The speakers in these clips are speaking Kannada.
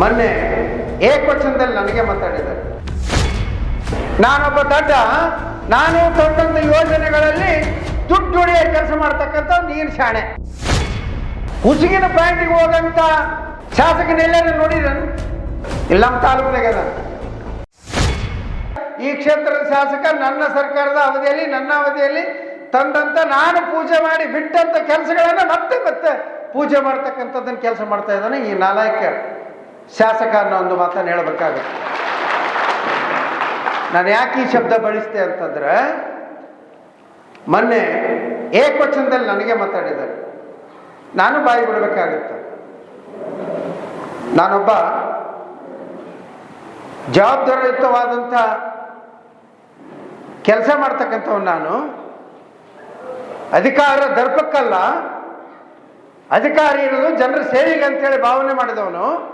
ಮೊನ್ನೆ ಏಕವಚನದಲ್ಲಿ ನನಗೆ ಮಾತಾಡಿದ್ದಾರೆ. ನಾನೊಬ್ಬ ದಡ್ಡ, ನಾನು ತೊಟ್ಟಂತ ಯೋಜನೆಗಳಲ್ಲಿ ದುಡ್ಡು ಹೊಡೆಯ ಕೆಲಸ ಮಾಡ್ತಕ್ಕಂಥ ನೀನು ಶಾಣೆ. ಹುಸಿಗಿನ ಪ್ಯಾಂಟಿಗೆ ಹೋಗಂತ ಶಾಸಕನೆಲ್ಲರೂ ನೋಡಿದನು ಇಲ್ಲ ನಮ್ಮ ತಾಲೂಕಿನಾಗ ಈ ಕ್ಷೇತ್ರದ ಶಾಸಕ ನನ್ನ ಸರ್ಕಾರದ ಅವಧಿಯಲ್ಲಿ, ನನ್ನ ಅವಧಿಯಲ್ಲಿ ತಂದಂತ ನಾನು ಪೂಜೆ ಮಾಡಿ ಬಿಟ್ಟಂತ ಕೆಲಸಗಳನ್ನ ಮತ್ತೆ ಮತ್ತೆ ಪೂಜೆ ಮಾಡ್ತಕ್ಕಂಥದ್ದನ್ನ ಕೆಲಸ ಮಾಡ್ತಾ ಇದ್ದಾನೆ ಈ ನಾಲಾಯಕ. ಶಾಸಕ ಅನ್ನೋ ಒಂದು ಮಾತನ್ನು ಹೇಳಬೇಕಾಗುತ್ತೆ. ನಾನು ಯಾಕೆ ಈ ಶಬ್ದ ಬಳಸ್ತೆ ಅಂತಂದ್ರೆ, ಮೊನ್ನೆ ಏಕವಚನದಲ್ಲಿ ನನಗೆ ಮಾತಾಡಿದ್ದಾರೆ. ನಾನು ಬಾಯಿ ಬಿಡಬೇಕಾಗುತ್ತೆ. ನಾನೊಬ್ಬ ಜವಾಬ್ದಾರಿಯುತವಾದಂಥ ಕೆಲಸ ಮಾಡ್ತಕ್ಕಂಥವ್ನು ನಾನು. ಅಧಿಕಾರ ದರ್ಪಕ್ಕಲ್ಲ. ಅಧಿಕಾರಿ ಇರೋದು ಜನರ ಸೇವೆಗೆ ಅಂತೇಳಿ ಭಾವನೆ ಮಾಡಿದವನು.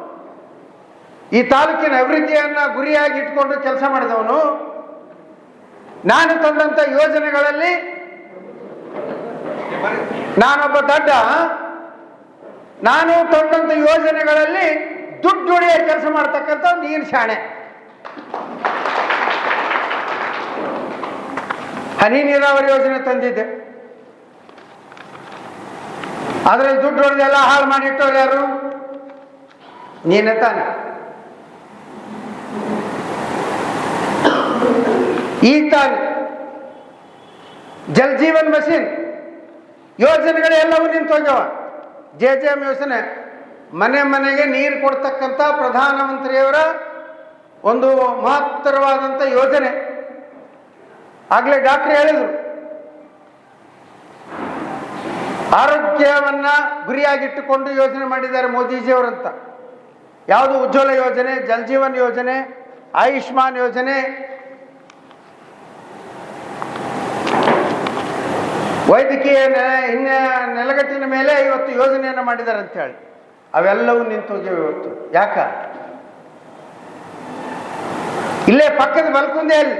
ಈ ತಾಲೂಕಿನ ಅಭಿವೃದ್ಧಿಯನ್ನು ಗುರಿಯಾಗಿ ಇಟ್ಕೊಂಡು ಕೆಲಸ ಮಾಡಿದವನು ನಾನು ತಂದಂತ ಯೋಜನೆಗಳಲ್ಲಿ ನಾನೊಬ್ಬ ದಡ್ಡ, ನಾನು ತಂದಂತ ಯೋಜನೆಗಳಲ್ಲಿ ದುಡ್ಡು ಹೊಡೆಯ ಕೆಲಸ ಮಾಡ್ತಕ್ಕಂಥ ನೀನು ಶಾಣೆ. ಹನಿ ನೀರಾವರಿ ಯೋಜನೆ ತಂದಿದ್ದೆ. ಆದರೆ ದುಡ್ಡು ಹೊಡೆದೆಲ್ಲ ಹಾಳು ಮಾಡಿಟ್ಟವ್ರು ಯಾರು? ನೀನೇ ತಾನೆ. ಈಗ ಜಲ್ ಜೀವನ್ ಮಿಷನ್ ಯೋಜನೆಗಳೆಲ್ಲವೂ ನಿಂತು ಹೋಗ್ಯಾವ. ಜೆ ಜೆ ಎಂ ಯೋಜನೆ, ಮನೆ ಮನೆಗೆ ನೀರು ಕೊಡ್ತಕ್ಕಂಥ ಪ್ರಧಾನಮಂತ್ರಿಯವರ ಒಂದು ಮಹತ್ತರವಾದಂಥ ಯೋಜನೆ. ಆಗಲೇ ಡಾಕ್ಟರ್ ಹೇಳಿದರು, ಆರೋಗ್ಯವನ್ನ ಗುರಿಯಾಗಿಟ್ಟುಕೊಂಡು ಯೋಜನೆ ಮಾಡಿದ್ದಾರೆ ಮೋದಿಜಿಯವರಂತ. ಯಾವುದು ಉಜ್ವಲ ಯೋಜನೆ, ಜಲ್ ಜೀವನ್ ಯೋಜನೆ, ಆಯುಷ್ಮಾನ್ ಯೋಜನೆ ವೈದ್ಯಕೀಯ ಇನ್ನ ನೆಲಗಟ್ಟಿನ ಮೇಲೆ ಇವತ್ತು ಯೋಜನೆಯನ್ನು ಮಾಡಿದ್ದಾರೆ ಅಂತ ಹೇಳಿ. ಅವೆಲ್ಲವೂ ನಿಂತು ಹೋಗಿವೆ ಇವತ್ತು. ಯಾಕ? ಇಲ್ಲೇ ಪಕ್ಕದ ಬಲ್ಕುಂದೆಯಲ್ಲಿ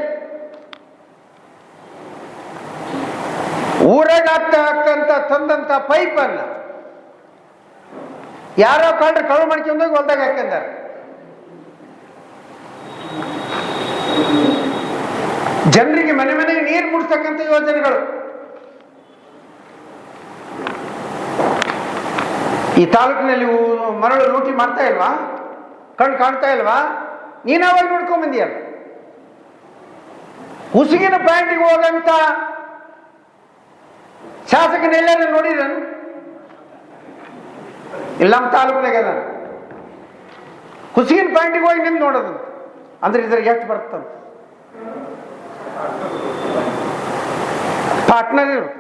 ಊರಾಗ ಹಾಕ್ತಂತ ತಂದಂತ ಪೈಪನ್ನು ಯಾರೋ ಕಂಡ್ರೆ ಕಳು ಮಾಡ್ಕೊಂಡೋಗಿ ಹೊಲ್ದಾಗ ಹಾಕ್ಕೊಂಡಾರೆ ಜನರಿಗೆ ಮನೆ ಮನೆಗೆ ನೀರು ಮುಡ್ತಕ್ಕಂಥ ಯೋಜನೆಗಳು. ಈ ತಾಲೂಕಿನಲ್ಲಿ ಮರಳು ಲೂಟಿ ಮಾಡ್ತಾ ಇಲ್ವಾ? ಕಣ್ ಕಾಣ್ತಾ ಇಲ್ವಾ? ನೀನಾವಾಗ ಅವಾಗ ನೋಡ್ಕೊಂಡ್ ಬಂದಿಯಲ್ಲ ಹುಸುಗಿನ ಪ್ಯಾಂಟಿಗೆ ಹೋಗಂತ ಶಾಸಕನೆಲ್ಲರೂ ನೋಡಿದನು ಇಲ್ಲ, ನಮ್ಮ ತಾಲೂಕಿನಾಗ ಅದ ಹುಸುಗಿನ ಪ್ಯಾಂಟಿಗೆ ಹೋಗಿ ನಿಂತು ನೋಡೋದು. ಅಂದ್ರೆ ಇದ್ರಾಗ ಎಷ್ಟು ಬರ್ತಂತ ಪಾರ್ಟ್ನರ್ ಇರುತ್ತೆ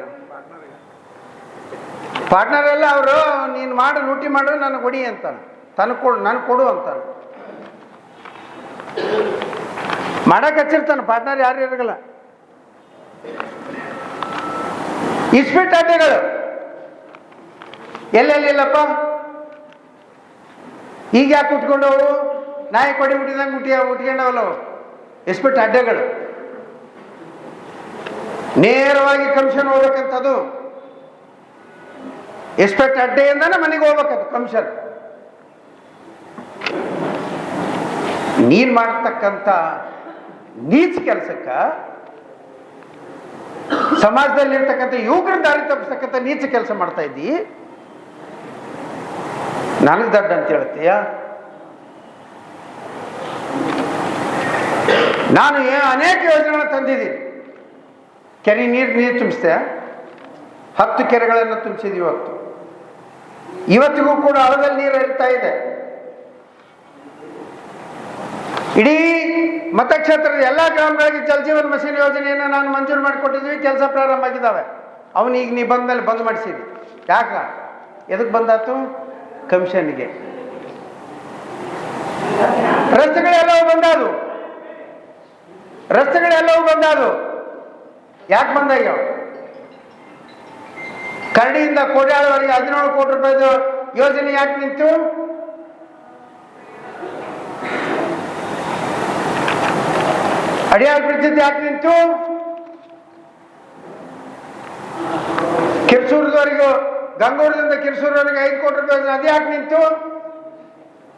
ಪಾರ್ಟ್ನರ್ ಎಲ್ಲ ಅವರು, ನೀನು ಮಾಡು, ಲೂಟಿ ಮಾಡು, ನನಗೆ ಕೊಡಿ ಅಂತಾನೆ. ತನಗೆ ಕೊಡು ನನಗೆ ಕೊಡು ಅಂತಾನೆ. ಮಾಡಕ್ಕೆ ಹಚ್ಚಿರ್ತಾನೆ ಪಾರ್ಟ್ನರ್ ಯಾರು ಇರಗಲ್ಲ. ಇಸ್ಪಿಟ್ ಅಡ್ಡೆಗಳು. ಎಲ್ಲೆಲ್ಲಿಲ್ಲಪ್ಪ ಈಗ ಯಾಕೆ ಉಟ್ಕೊಂಡವು? ನಾಯಿ ಕೊಡಿ ಮುಟ್ಟಿದಂಗೆ ಮುಟ್ಟಿಯ ಉಟ್ಕೊಂಡವಲ್ಲ. ಅವು ಇಸ್ಪಿಟ್ ಅಡ್ಡೆಗಳು. ನೇರವಾಗಿ ಕಮಿಷನ್ ಹೋಗ್ಬೇಕಂತದು. ಎಸ್ಪೆಕ್ಟ್ ಅಡ್ಡೆಯಿಂದನೇ ಮನೆಗೆ ಹೋಗ್ಬೇಕದು ಕಮಿಷನ್ ನೀನ್ ಮಾಡ್ತಕ್ಕಂಥ ನೀಚ ಕೆಲಸಕ್ಕ ಸಮಾಜದಲ್ಲಿ ಇರ್ತಕ್ಕಂಥ ಯುವಕರ ದಾರಿ ತಪ್ಪಿಸ್ತಕ್ಕಂಥ ನೀಚ ಕೆಲಸ ಮಾಡ್ತಾ ಇದ್ದಿ. ನನಗೆ ದಡ್ಡ ಅಂತ ಹೇಳ್ತೀಯ ನಾನು ಅನೇಕ ಯೋಜನೆಗಳನ್ನ ತಂದಿದ್ದೀನಿ. ಕೆರೆ ನೀರು ನೀರು ತುಂಬಿಸ್ತೆ ಹತ್ತು ಕೆರೆಗಳನ್ನು ತುಂಬಿಸಿದ್ವಿ ಇವತ್ತು. ಇವತ್ತಿಗೂ ಕೂಡ ಹಳದಲ್ಲಿ ನೀರು ಹರಿತಾ ಇದೆ. ಇಡೀ ಮತಕ್ಷೇತ್ರದ ಎಲ್ಲ ಗ್ರಾಮಗಳಿಗೆ ಜಲಜೀವನ್ ಮಿಷನ್ ಯೋಜನೆಯನ್ನು ನಾನು ಮಂಜೂರು ಮಾಡಿಕೊಟ್ಟಿದ್ವಿ, ಕೆಲಸ ಪ್ರಾರಂಭ ಆಗಿದ್ದಾವೆ ಅವನೀಗ ನೀ ಬಂದ ಮೇಲೆ ಬಂದ್ ಮಾಡಿಸಿದ್ವಿ ಯಾಕ? ಎದಕ್ಕೆ ಬಂದಾತು? ಕಮಿಷನ್ಗೆ. ರಸ್ತೆಗಳೆಲ್ಲವೂ ಬಂದಾದು ರಸ್ತೆಗಳೆಲ್ಲವೂ ಬಂದಾದು ಯಾಕೆ ಬಂದಾಗ್ಯಾವ? ಕರಡಿಯಿಂದ ಕೋಟ್ಯಾಳವರೆಗೆ ಹದಿನೇಳು ಕೋಟಿ ರೂಪಾಯಿದು ಯೋಜನೆ ಯಾಕೆ ನಿಂತು? ಅಡಿಯಾರ್ ಬ್ರಿಡ್ಜ್ ಯಾಕೆ ನಿಂತು? ಕಿರ್ಸೂರದವರೆಗೂ ಗಂಗೂರದಿಂದ ಕಿರ್ಸೂರವರೆಗೆ ಐದು ಕೋಟಿ ರೂಪಾಯಿ ಅದು ಯಾಕೆ ನಿಂತು?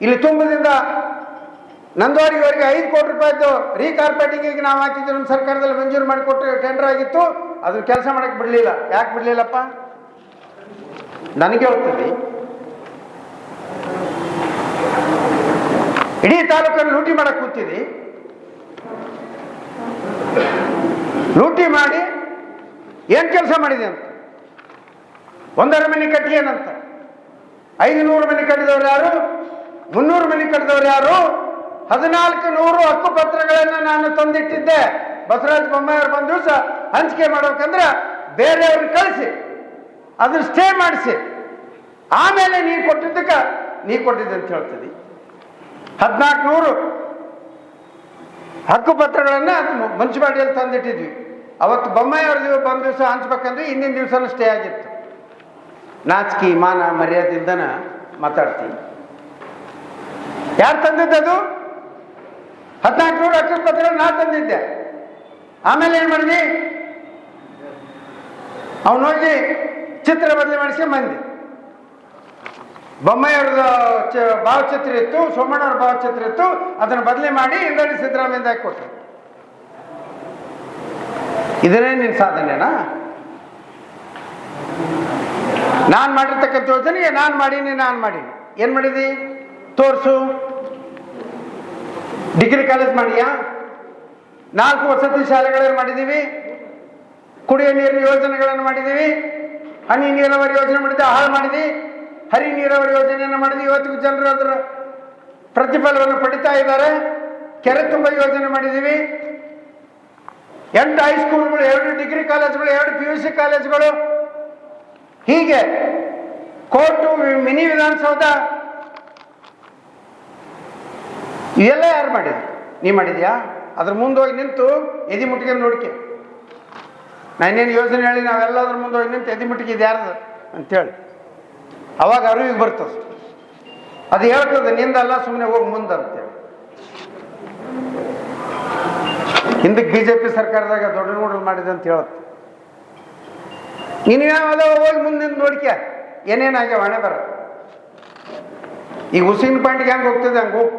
ಇಲ್ಲಿ ತುಂಬದಿಂದ ನಂದವಾಡಿವರೆಗೆ ಐದು ಕೋಟಿ ರೂಪಾಯಿದ್ದು ರೀಕಾರ್ಪೇಟಿಂಗಿಗೆ ನಾವು ಹಾಕಿದ್ದು ನಮ್ಮ ಸರ್ಕಾರದಲ್ಲಿ ಮಂಜೂರು ಮಾಡಿಕೊಟ್ಟು ಟೆಂಡರ್ ಆಗಿತ್ತು. ಅದು ಕೆಲಸ ಮಾಡಕ್ಕೆ ಬಿಡಲಿಲ್ಲ. ಯಾಕೆ ಬಿಡಲಿಲ್ಲಪ್ಪ? ನನಗೆ ಹೇಳ್ತೀವಿ. ಇಡೀ ತಾಲೂಕನ್ನು ಲೂಟಿ ಮಾಡಕ್ ಕೂತಿದಿ. ಲೂಟಿ ಮಾಡಿ ಏನ್ ಕೆಲಸ ಮಾಡಿದೆ ಅಂತ? ಒಂದರ ಮನೆ ಕಟ್ಟಿ ಏನಂತ? ಐದುನೂರು ಮನೆ ಕಟ್ಟಿದವ್ರು ಯಾರು? ಮುನ್ನೂರು ಮನೆ ಕಟ್ಟಿದವ್ರು ಯಾರು? ಹದಿನಾಲ್ಕು ನೂರು ಹಕ್ಕುಪತ್ರಗಳನ್ನು ನಾನು ತಂದಿಟ್ಟಿದ್ದೆ. ಬಸವರಾಜ ಬೊಮ್ಮಾಯಿಯವ್ರು ಬಂದ ದಿವಸ ಹಂಚಿಕೆ ಮಾಡ್ಬೇಕಂದ್ರೆ ಬೇರೆಯವ್ರಿಗೆ ಕಳಿಸಿ. ಅದನ್ನ ಸ್ಟೇ ಮಾಡಿಸಿ. ಆಮೇಲೆ ನೀ ಕೊಟ್ಟಿದ್ದಕ್ಕೆ, ನೀ ಕೊಟ್ಟಿದ್ದೆ ಅಂತ ಹೇಳ್ತದೆ ಹದಿನಾಲ್ಕು ನೂರು ಹಕ್ಕುಪತ್ರಗಳನ್ನು ಮುನ್ಸಿಪಾಲಿಟಿಯಲ್ಲಿ ತಂದಿಟ್ಟಿದ್ವಿ. ಅವತ್ತು ಬೊಮ್ಮಾಯಿ ಅವ್ರ ದಿವ ಬಂದ ದಿವಸ ಹಂಚ್ಬೇಕಂದ್ರೆ ಹಿಂದಿನ ದಿವಸನೂ ಸ್ಟೇ ಆಗಿತ್ತು. ನಾಚಿಕೆ, ಮಾನ, ಮರ್ಯಾದೆಯಿಂದನ ಮಾತಾಡ್ತೀನಿ ಯಾರು ತಂದಿದ್ದದು? ಹದಿನಾಲ್ಕು ನೂರು ಹಕ್ಕುಪತ್ರ ನಾ ತಂದಿದ್ದೆ. ಆಮೇಲೆ ಏನು ಮಾಡಿದ್ವಿ? ಅವನು ಹೋಗಿ ಚಿತ್ರ ಬದಲಿ ಮಾಡಿಸಿ ಬಂದೆ ಬೊಮ್ಮಾಯಿಯವ್ರದ್ದು ಚ, ಭಾವಚಿತ್ರ ಇತ್ತು, ಸೋಮಣ್ಣವ್ರ ಭಾವಚಿತ್ರ ಇತ್ತು, ಅದನ್ನು ಬದಲಿ ಮಾಡಿ ಇಂದ್ರಡಿ ಸಿದ್ದರಾಮಯ್ಯ ಕೊಟ್ಟರು ಇದನ್ನೇ ನಿನ್ನ ಸಾಧನೆನಾ? ನಾನು ಮಾಡಿರ್ತಕ್ಕಂಥ ಯೋಜನೆಗೆ ನಾನು ಮಾಡೀನಿ ನಾನು ಮಾಡೀನಿ. ಏನು ಮಾಡಿದಿ? ತೋರಿಸು. ಡಿಗ್ರಿ ಕಾಲೇಜ್ ಮಾಡಿಯಾ? ನಾಲ್ಕು ವಸತಿ ಶಾಲೆಗಳನ್ನು ಮಾಡಿದ್ದೀವಿ ಕುಡಿಯೋ ನೀರಿನ ಯೋಜನೆಗಳನ್ನು ಮಾಡಿದ್ದೀವಿ ಹನಿ ನೀರಾವರಿ ಯೋಜನೆ ಮಾಡಿದ್ದೆ ಹಾಳು ಮಾಡಿದಿ ಹರಿ ನೀರಾವರಿ ಯೋಜನೆಯನ್ನು ಮಾಡಿದ್ವಿ. ಇವತ್ತಿಗೂ ಜನರು ಅದರ ಪ್ರತಿಫಲವನ್ನು ಪಡಿತಾ ಇದ್ದಾರೆ. ಕೆರೆ ತುಂಬ ಯೋಜನೆ ಮಾಡಿದ್ದೀವಿ. ಎಂಟು ಹೈಸ್ಕೂಲ್ಗಳು ಎರಡು ಡಿಗ್ರಿ ಕಾಲೇಜ್ಗಳು ಎರಡು ಪಿ ಯು ಸಿ ಕಾಲೇಜ್ಗಳು ಹೀಗೆ ಕೋರ್ಟು, ಮಿನಿ ವಿಧಾನಸೌಧ, ಇವೆಲ್ಲ ಯಾರು ಮಾಡಿದ್ರು? ನೀ ಮಾಡಿದ್ಯಾ? ಅದ್ರ ಮುಂದೆ ಹೋಗಿ ನಿಂತು ಎದಿ ಮುಟ್ಟಿಗೆ ನೋಡ್ಕೆ. ನಾನೇನು ಯೋಜನೆ ಹೇಳಿ ನಾವೆಲ್ಲದ್ರ ಮುಂದೆ ನಿಂತು ಎದಿ ಮುಟ್ಟಿಗೆ ಯಾರ್ದು ಅಂತೇಳಿ. ಅವಾಗ ಅರಿವಿಗೆ ಬರ್ತದೆ. ಅದು ಹೇಳ್ತದೆ, ನಿಂದಲ್ಲ ಸುಮ್ಮನೆ ಹೋಗಿ ಮುಂದೆ ಅಂತೇಳಿ ಹಿಂದಕ್ಕೆ ಬಿ ಜೆ ಪಿ ಸರ್ಕಾರದಾಗ ದೊಡ್ಡ ನೋಡಲ್ ಮಾಡಿದೆ ಅಂತ ಹೇಳುತ್ತೆ. ನೀನು ಯಾವಲ್ಲ ಹೋಗಿ ಮುಂದಿನ ನೋಡ್ಕೆ? ಏನೇನಾಗ್ಯಾವ ಹಣೆ ಬರ? ಈಗ ಉಸಿನ ಪಾಯಿಂಟ್ಗೆ ಹೆಂಗೆ ಹೋಗ್ತದೆ, ಹಂಗೆ ಹೋಗಿ.